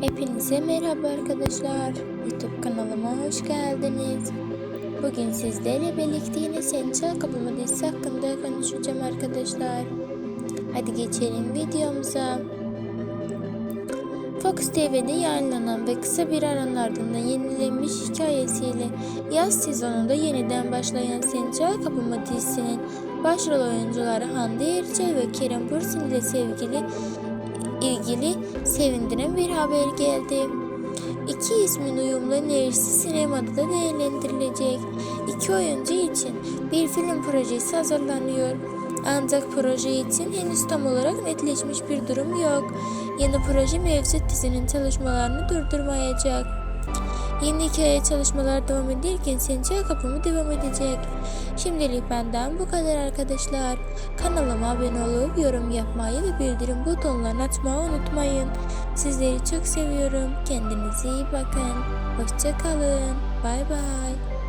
Hepinize merhaba arkadaşlar. YouTube kanalıma hoş geldiniz. Bugün sizlerle birlikte yine Sen Çal Kapımı dizisi hakkında konuşacağım arkadaşlar. Hadi geçelim videomuza. Fox TV'de yayınlanan ve kısa bir aranın ardından yenilenmiş hikayesiyle yaz sezonunda yeniden başlayan Sen Çal Kapımı dizisinin başrol oyuncuları Hande Erçel ve Kerem Bürsin ile sevgili ilgili sevindiren bir haber geldi. İki ismin uyumlu enerjisi sinemada da değerlendirilecek. İki oyuncu için bir film projesi hazırlanıyor. Ancak proje için henüz tam olarak netleşmiş bir durum yok. Yeni proje mevcut dizinin çalışmalarını durdurmayacak. Yeni hikaye çalışmalar devam ederken Sençal Kapımı devam edecek. Şimdilik benden bu kadar arkadaşlar. Kanalıma abone olup yorum yapmayı ve bildirim butonlarını açmayı unutmayın. Sizleri çok seviyorum. Kendinize iyi bakın. Hoşçakalın. Bay bay.